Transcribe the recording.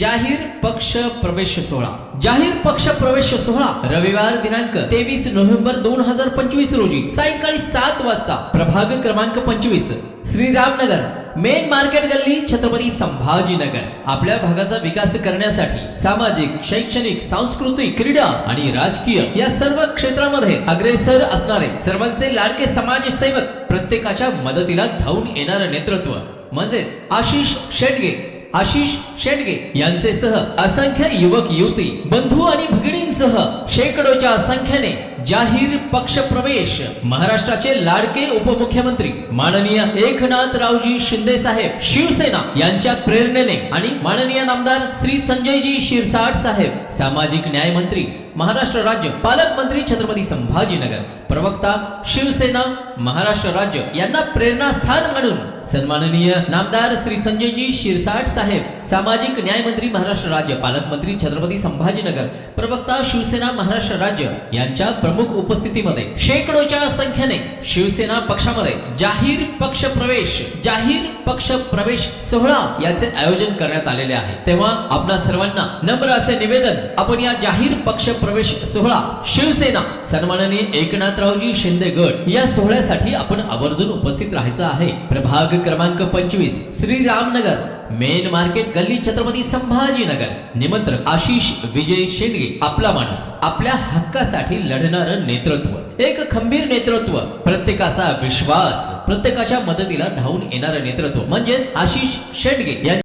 जाहीर पक्ष प्रवेश सोहळा. जाहीर पक्ष प्रवेश सोहळा रविवार दिनांक तेवीस नोव्हेंबर दोन हजार पंचवीस रोजी सायंकाळी सात वाजता प्रभाग क्रमांक पंचवीस श्रीरामनगर मेन मार्केट गल्ली छत्रपती संभाजीनगर. आपल्या भागाचा विकास करण्यासाठी सामाजिक शैक्षणिक सांस्कृतिक क्रीडा आणि राजकीय या सर्व क्षेत्रामध्ये अग्रेसर असणारे सर्वांचे लाडके समाजसेवक प्रत्येकाच्या मदतीला धावून येणारं नेतृत्व. म्हणजेच आशिष शेटगे आशिष शेंडगे यांचे सह असंख्य युवक युवती बंधू आणि भगिनींसह शेकडोच्या संख्येने जाहीर पक्ष प्रवेश महाराष्ट्राचे लाडके उपमुख्यमंत्री माननीय एकनाथ रावजी शिंदे साहेब शिवसेना यांच्या प्रेरणेने आणि माननीय नामदार श्री संजयजी शिरसाट साहेब सामाजिक न्याय मंत्री महाराष्ट्र राज्य पालकमंत्री छत्रपती संभाजीनगर. प्रवक्ता शिवसेना महाराष्ट्र राज्य यांना प्रेरणास्थान म्हणून सन्माननीय नामदार श्री संजयजी शिरसाट साहेब सामाजिक न्याय मंत्री महाराष्ट्र राज्य पालकमंत्री छत्रपती संभाजीनगर प्रवक्ता शिवसेना महाराष्ट्र राज्य यांच्या प्रमुख उपस्थितीमध्ये शेकडोच्या संख्येने शिवसेना पक्षामध्ये जाहीर पक्ष प्रवेश जाहीर पक्ष प्रवेश सोहळा याचे आयोजन करण्यात आलेले आहे. तेव्हा आपल्या सर्वांना नम्र असे निवेदन आपण या जाहीर पक्ष प्रवेश सोहळा शिवसेना. सन्माननीय एकनाथरावजी शिंदे गट. या सोहळ्यासाठी आपण आवर्जून उपस्थित राहायचं आहे. प्रभाग क्रमांक पंचवीस श्रीरामनगर. मेन मार्केट गल्ली छत्रपती संभाजीनगर. निमंत्रक आशिष विजय शेंडगे आपला माणूस. आपल्या हक्कासाठी लढणार नेतृत्व. एक खंबीर नेतृत्व. प्रत्येकाचा विश्वास. प्रत्येकाच्या मदतीला धावून येणारं नेतृत्व. म्हणजेच आशिष शेंडगे